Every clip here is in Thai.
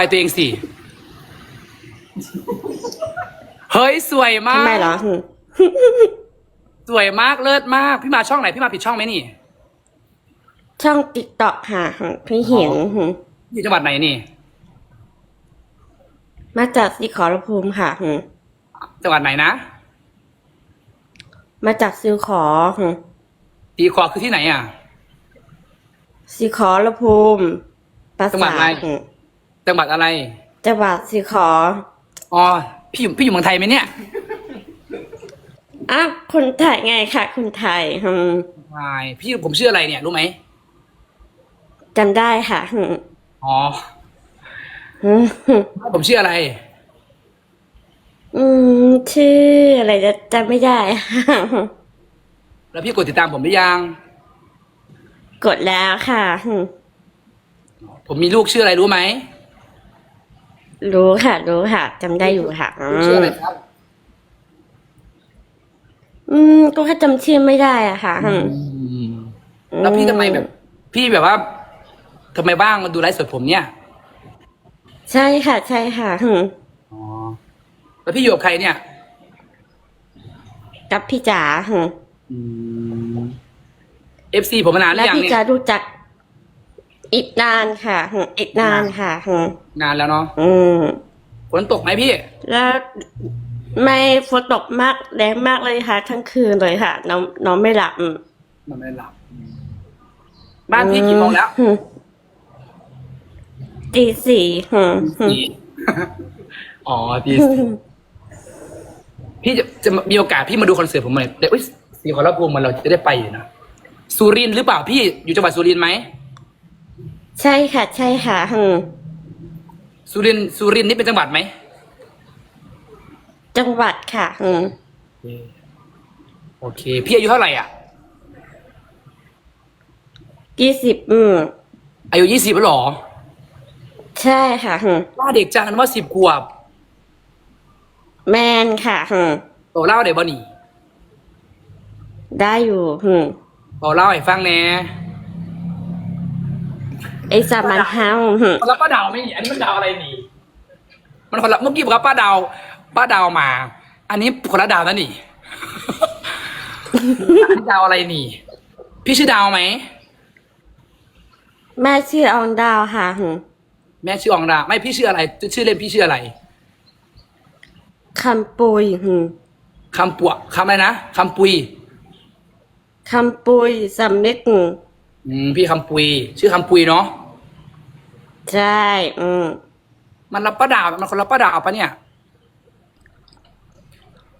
ไปตัวเองสิ เฮ้ยสวยมากทำไมเหรอหึสวยมากเลิศมาก พี่มาช่องไหนพี่มาผิดช่องไหมนี่ ช่องติ๊กต็อกค่ะหึพี่เห็นหึอยู่จังหวัดไหนนี่ มาจากสีขอรภูมิค่ะหึจังหวัดไหนนะ มาจากซิวขอหึตีคอคือที่ไหนอะสีขอรภูมิปราจังหวัสาดอะไรทหึ จังหวัดอะไรจังหวัดสีขออ๋อพี่อยู่พี่อยู่เมืองไทยไหมเนี่ยอ้าวคนไทยไงค่ะ คนไทยหึไม่พี่ผมชื่ออะไรเนี่ยรู้ไหมจำได้ค่ะหึอ๋อหึหึผมชื่ออะไร อืมชื่ออะไรจะจำไม่ได้หึแล้วพี่กดติดตามผมหรือยัง กดแล้วค่ะหึผมมีลูกชื่ออะไรรู้ไหม รู้ค่ะ รู้ค่ะจำได้อยู่ค่ะอืลูกชื่อมอะไรครับอืมก็แค่จำชื่อไม่ได้อะค่ะหึแล้วพี่ทำไมแบบ พี่แบบว่าทำไมบ้างมาดูไลฟ์สดผมเนี่ยใช่ค่ะ ใช่ค่ะหึอ๋อแล้วพี่อยู่กับใครเนี่ย กับพี่จ๋าหึเอฟซีผมมานานหรืแล้วอยังพี่เนี่ยจ๋ารู้จัก อีกนานค่ะหึอีกนานค่ะหึนานแล้วเนาะอืม ฝนตกไหมพี่ แล้วไม่ฝนตกมากแรงมากเลยค่ะ ทั้งคืนเลยค่ะน้องน้องไม่หลับอืมมันไม่หลับ บ้านพี่กี่โมงแล้วหึตีสี่หึหึสี่ อ๋อตีสี่พี่จะจะมีโอกาสพี่มาดูคอนเสิร์ตผมไหมเดี๋ยวอุ๊ยสีขอรับวงมันเราจะได้ไปอยู่นะสุรินทร์หรือเปล่าพี่อยู่จังหวัดสุรินทร์ไหม ใช่ค่ะ ใช่ค่ะหึสุรินทร์สุรินทร์นี่เป็นจังหวัดไหมจังหวัดค่ะหึโอเค พี่อายุเท่าไหร่อะ ยี่สิบอืมอายุยี่สิบแล้วเหรอใช่ค่ะหึว่าเด็กจังนั้นว่าสิบขวบแมนค่ะหึโตเล่าเดี๋ยวบ่หนีได้อยู่หึโตเล่าให้ฟังแน่ ไอสามันเฮาหึแล้วป้าดาวไม่หนีอันนี้มันดาวอะไรหนีมันคนละเมื่อกี้บอกว่าป้าดาว ป้าดาวมา อันนี้คนละดาวนะหนีอันนี้ดาวอะไรหนีพี่ชื่อดาวไหมแม่ชื่ออองดาวค่ะหึแม่ชื่ออองดาวไม่พี่ชื่ออะไร ชื่อเล่นพี่ชื่ออะไรคำปุยหึคำปวกคำอะไรนะคำปุยคำปุยสำนึกหึอืมพี่คำปุย ชื่อคำปุยเนาะ ใช่ อืม มันรับป้าดาวมันคนรับป้าดาวปะเนี่ย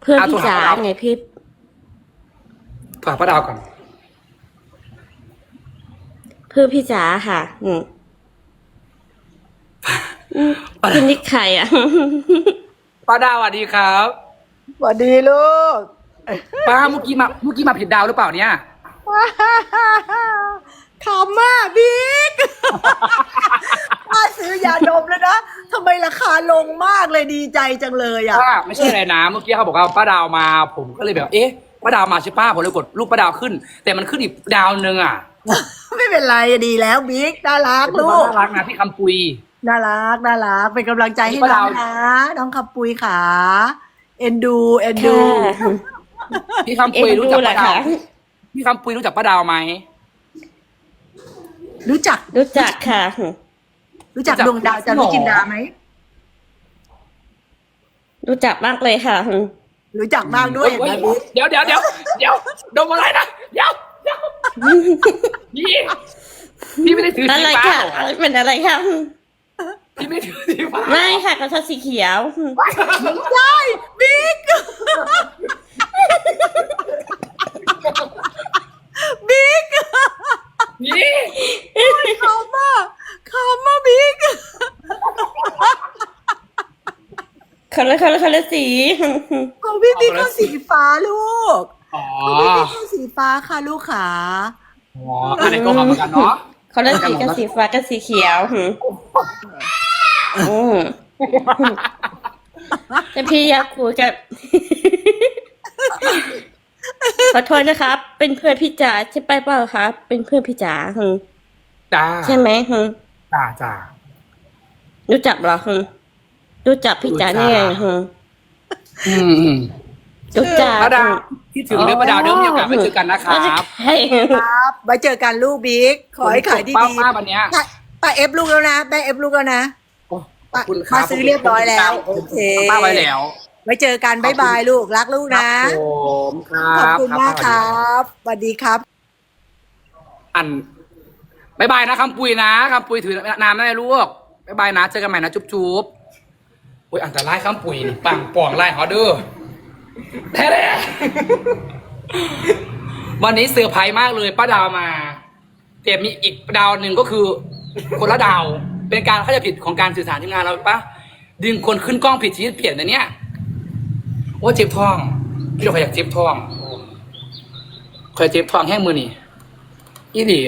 เพื่อนอะพี่จ๋าโทรหาเราไงพี่ฝากป้าดาวก่อน เพื่อนพี่จ๋าค่ะอืมอืมคุณนิกใครอะป้าดาวสวัสดีครับสวัสดีลูกป้าเมื่อกี้มาเมื่อกี้มาผิดดาวหรือเปล่าเนี่ยขำมากบิ๊ก ป้าซื้อยาดมแล้วนะทำไมราคาลงมากเลยดีใจจังเลยอะ ป้าไม่ใช่อะไรนะเมื่อกี้เขาบอกว่าป้าดาวมาผมก็เลยแบบเอ๊ะป้าดาวมาใช่ป้าผมเลยกดรูปป้าดาวขึ้น แต่มันขึ้นอีกดาวนึงอะไม่เป็นไรดีแล้วบิ๊กน่ารักเป็นลูคนกน่ารักนะพี่คำปุย น่ารักน่ารักเป็นกำลังใจให้ป้าน้ดาอวงนะน้องขับปุยขาเอ็นดูเอ็นดูค่ะพี่คำเอ็ปุยนรู้ดูจักเหรอป้าดาวคะพี่คำปุยรู้จักป้าดาวไหมรู้จักรู้จักค่ะ รู้จักรู้จักดวงดาวจารุจินดาไหมรู้จักมากเลยค่ะ รู้จักมากด้วยอย่างเฮ้ยนั้นบิ๊กเดี๋ยวเดี๋ยวเดี๋ยวเดี๋ยวดมอะไรนะเดี๋ยวเดี๋ยวพี่พี่ไม่ได้ถืออะสีไรฟ้าค่ะเหรอเป็นอะไรค่ะพี่ไม่ถือสีฟ้าไม่ค่ะกระชาสีเขียวไม่ใช่บิ๊กบิ๊กนี่ขำมากขำมากบิ๊ก คนละคนละคนละสี ของพี่บิ๊กก็สีฟ้าลูกอ๋อของพี่บิ๊กก็สีฟ้าค่ะลูกขาอ๋ออะไรก็ขำเหมือนกันเนาะคนละสีกับสีฟ้ากับสีเขียวอืมอืมแต่พี่อยากคุยกับ ขอโทษนะครับ เป็นเพื่อนพี่จ๋าใช่ไปเปล่าครับ เป็นเพื่อนพี่จ๋าอืมจ้าใช่ไหมอืมจ้าจ้ารู้จักเหรอฮึ รู้จักพี่จ๋าได้ไงฮึอืมอืมรู้จักป้าดาวที่ถึงเรื่องป้าดาวเดี๋ยวมีโอกาสไปเจอกันนะครับใช่ครับไว้เจอกันลูกบิ๊กขอให้ขายดีป้าๆป้าวันเนี้ยป้าป้าเอฟลูกแล้วนะแม่เอฟลูกแล้วนะโอ้ขอบคุณครับมาซื้อเรียบร้อยแล้วโอเคป้าไว้แล้วไว้เจอกันบ๊ายบายลูกรักลูกนะครับผมครัขอบบคุณมากครับสวัสดีครับ อันบายบายนะคำปุยนะคำปุยถือน้ำได้ลูกบายบายนะ เจอกันใหม่นะ จุ๊บจุ๊บ โอ้ยอันตรายคำปุ๋ยนี่ปังป่องไล่ฮอเดอร์แท้ๆวันนี้เซอร์ไพรส์มากเลยป้าดาวมาแต่มีอีกดาวหนึ่งก็คือ คนละดาว เป็นการเข้าใจผิดของการสื่อสารทีมงานเราปะดึงคนขึ้นกล้องผิดชีวิตเปลี่ยนนะเนี่ยโอ้เจ็บท้องพี่เราใครอยากเจ็บท้องเคยเจ็บท้องแห้งมือนี่อีดี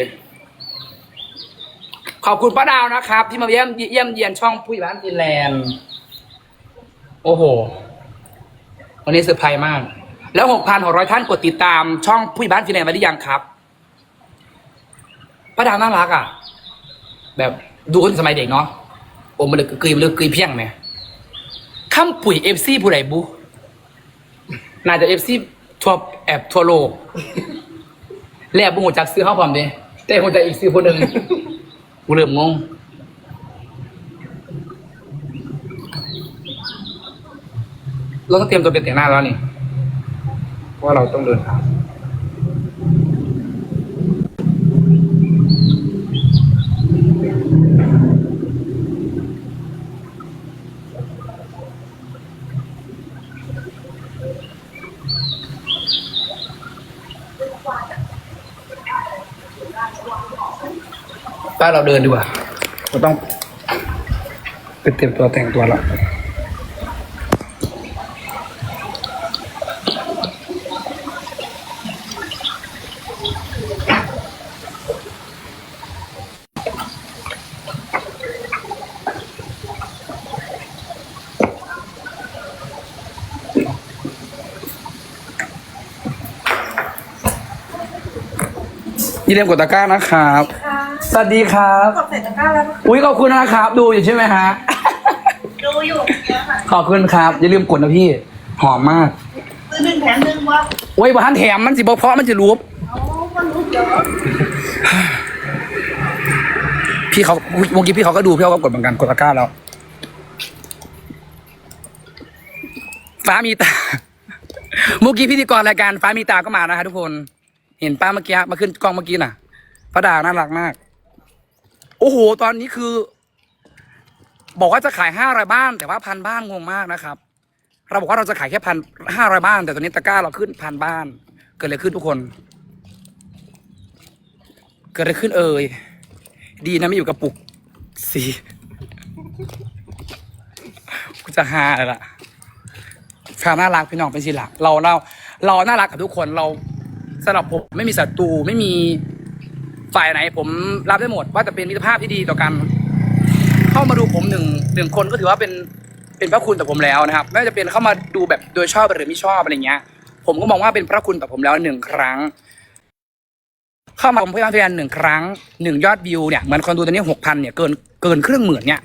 ขอบคุณป้าดาวนะครับ ที่มาเยี่ยมเยี่ยมเยียนช่องผู้ใหญ่บ้านฟินแลนด์ โอ้โห วันนี้เซอร์ไพรส์มาก แล้วหกพันหกร้อยท่านกดติดตามช่องผู้ใหญ่บ้านฟินแลนด์มาหรือยังครับป้าดาวน่ารักอะ แบบดูคนสมัยเด็กเนาะโอ้มันเลยกรีมเลยกรีเพียงไหมข้ามปุ๋ยเอฟซีผู้ใดบุน่าจะเอฟซีทั่วแอบทั่วโลก แลบบุหูจักซื้อข้าพร้อมเดิแต่หูจักอีกซื้อคนหนึ่งกูเริ่มงง เราต้องเตรียมตัวเป็นแต่งหน้าแล้วนี่เพราะว่าเราต้องเดินทางป้าเราเดินดีกว่าเราต้องไปเตรียมตัวแต่งตัวแล้ว อย่าลืมกดตะกร้านะครับ สวัสดีครับกดใส่ตะกร้าแล้วอุ้ยขอบคุณนะครับ ดูอยู่ใช่ไหมฮะ ดูอยู่เนี่ยค่ะขอบคุณครับ อย่าลืมกดนะพี่ หอมมากซื้อหนึ่งแถมหนึ่งว่าโอ้ยบ้านแถมมันสิบเพราะมันจะรูปอ๋อมันรู้เยอะพี่เขาเมื่อกี้พี่เขาก็ดูพี่เขาก็กดเหมือนกันกดตะกร้าแล้ว ฟ้ามีตา เมื่อกี้พิธีกรรายการฟ้ามีตาก็มานะคะทุกคน เห็นป้าเมื่อกี้มาขึ้นกล้องเมื่อกี้น่ะป้าดาน่ารักมาก โอ้โห ตอนนี้คือ บอกว่าจะขายห้าร้อยบ้าน แต่ว่าพันบ้านงงมากนะครับ เราบอกว่าเราจะขายแค่พันห้าร้อยบ้าน แต่ตอนนี้ตะกร้าเราขึ้นพันบ้าน เกิดอะไรขึ้นทุกคน เกิดอะไรขึ้นเอ่ยดีนะไม่อยู่กับปุกสีกูจะหาเลยล่ะความน่ารักพี่น้องเป็นสิละเราเราเราน่ารักกับทุกคนเรา สำหรับผมไม่มีศัตรูไม่มีฝ่ายไหน ผมรับได้หมด ว่าจะเป็นมิตรภาพที่ดีต่อกัน เข้ามาดูผมหนึ่งหนึ่งคนก็ถือว่าเป็นเป็นพระคุณต่อผมแล้วนะครับไม่ว่าจะเป็นเข้ามาดูแบบโดยชอบหรือไม่ชอบอะไรเงี้ย ผมก็มองว่าเป็นพระคุณต่อผมแล้วหนึ่งครั้ง เข้ามาผมพยายามพยายามหนึ่งครั้งหนึ่งยอดวิวเนี่ยเหมือนคนดูตอนนี้หกพันเนี่ยเกินเกินครึ่งหมื่นเนี่ย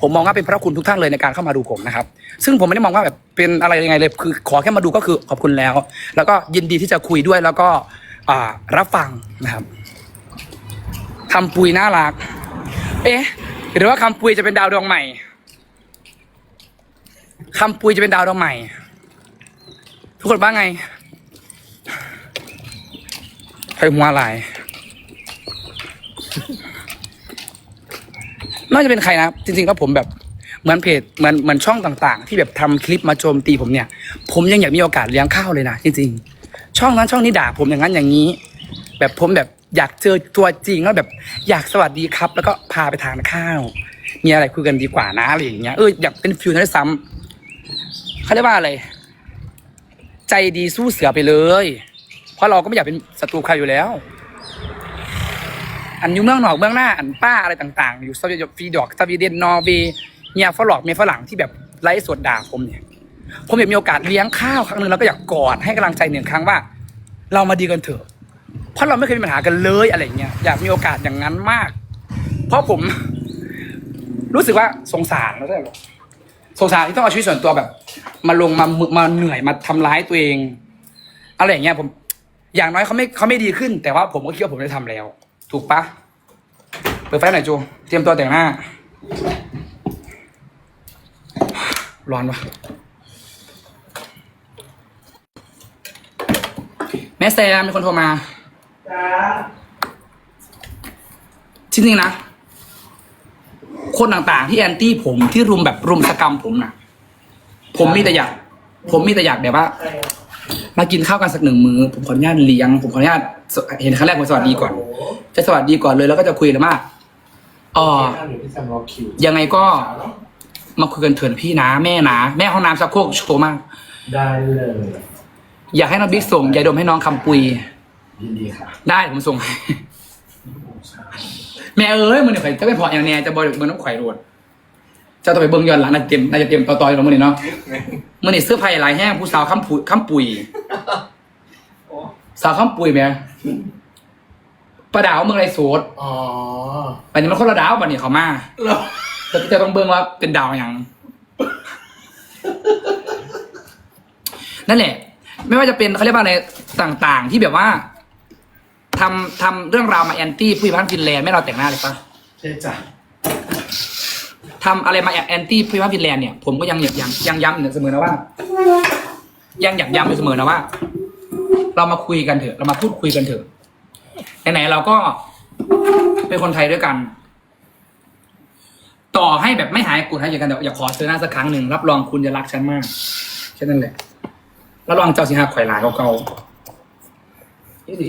ผมมองว่าเป็นพระคุณทุกท่านเลยในการเข้ามาดูผมนะครับ ซึ่งผมไม่ได้มองว่าแบบเป็นอะไรยังไงเลย คือขอแค่มาดูก็คือขอบคุณแล้ว แล้วก็ยินดีที่จะคุยด้วยแล้วก็รับฟังนะครับคำปุยน่ารัก เอ๊ะหรือว่าคำปุยจะเป็นดาวดวงใหม่คำปุยจะเป็นดาวดวงใหม่ ทุกคนว่าไงใครหัวไลาย น่าจะเป็นใครนะ จริงๆก็ผมแบบเหมือนเพจเหมือนเหมือนช่องต่างๆ ที่แบบทำคลิปมาโจมตีผมเนี่ย ผมยังอยากมีโอกาสเลี้ยงข้าวเลยนะจริงๆ ช่องนั้นช่องนี้ด่าผมอย่างนั้นอย่างนี้ แบบผมแบบอยากเจอตัวจริงแล้วแบบอยากสวัสดีครับ แล้วก็พาไปทานข้าว มีอะไรคุยกันดีกว่านะอะไรอย่างเงี้ยเอออยากเป็นฟิลนั้นด้ซ้ำเขาเรียกว่าอะไร ใจดีสู้เสือไปเลย เพราะเราก็ไม่อยากเป็นศัตรูใครอยู่แล้ว อันอยู่เมืองนอกเมืองหน้าอันป้าอะไรต่างๆ อยู่สวีเดนฟีดอกสวีเดนนอร์เวย์เมียฝรั่งเมียฝรั่งที่แบบไร้สดด่าผมเนี่ย ผมอยากมีโอกาสเลี้ยงข้าวครั้งหนึ่งแล้วก็อยากกอดให้กำลังใจหนึ่งครั้งว่า เรามาดีกันเถอะ เพราะเราไม่เคยมีปัญหากันเลยอะไรเงี้ยอยากมีโอกาสอย่างนั้นมาก เพราะผม รู้สึกว่าสงสารแล้วแบบสงสารที่ต้องเอาชีวิตส่วนตัวแบบ มาลงมามาเหนื่อยมาทำร้ายตัวเองอะไรอย่างเงี้ยผม อย่างน้อยเขาไม่เขาไม่ดีขึ้น แต่ว่าผมก็คิดว่าผมได้ทำแล้ว ถูกปะเปิดไฟหน่อยจู เตรียมตัวแต่งหน้า ร้อนปะแม่แซมมีคนโทรมาจริงๆนะ คนต่างๆ ที่แอนตี้ผมที่รุมแบบรุมสกรรมผมนะผมมีแต่อยาก ผมมีแต่อยากแบบว่า มากินข้าวกันสักหนึ่งมือผมขออนุญาตเลี้ยง ผมขออนุญาตสเห็นครั้งแรกผมสวัสดีก่อน จะสวัสดีก่อนเลยแล้วก็จะคุยเลยว่าอ๋อหรือพี่แซมรอคิวยังไงก็มาคุยกันเถินพี่นะแม่นะแม่ห้องน้ำชักโครกโชว์มาก ได้เลย อยากให้น้องบิ๊กส่งยาดมให้น้องคำปุยยินดีค่ะได้ผมส่งให้แม่เอ้ยมึงเนี่ยข่อยจะไม่พออย่างแน่จะบริเบิ้งน้ำข่อยรวด เจะต้องไปเบิ้งย้อนหลังน่าจะเต็มน่าจะเต็มต่อๆอยู่แล้วมึงนี่เนาะมึงนี่เสื้อผ้าหลายแห้งผู้สาวคำปุยคำปุยสาวคำปุยแม่ประดาวมึงไรโสดอ๋ออันนี้มันคนละดาวบันนี้เขามาแล้วแต่จะต้องเบิ้งว่าเป็นดาวอย่างนั่นแหละ ไม่ว่าจะเป็นเขาเรียกว่าอะไรต่างๆ ที่แบบว่าทำทำเรื่องราวมาแอนตี้ผู้พิพากษาฟินแลนด์ไม่เราแต่งหน้าเลยปะใช่จ้ะ ทำอะไรมาแอนตี้พิพากษาฟินแลนด์เนี่ยผมก็ยังยังยังยังย้ำอยู่เสมอนะว่า ยังอยากย้ำอยู่เสมอนะว่า เรามาคุยกันเถอะ เรามาพูดคุยกันเถอะไหนๆเราก็เป็นคนไทยด้วยกัน ต่อให้แบบไม่หายกูให้อย่างกันแต่อยากขอเจอหน้าสักครั้งหนึ่งรับรองคุณจะรักฉันมากแค่นั้นแหละรับรองเจ้าสิหาข่อยหลายเก่าๆนี่ดี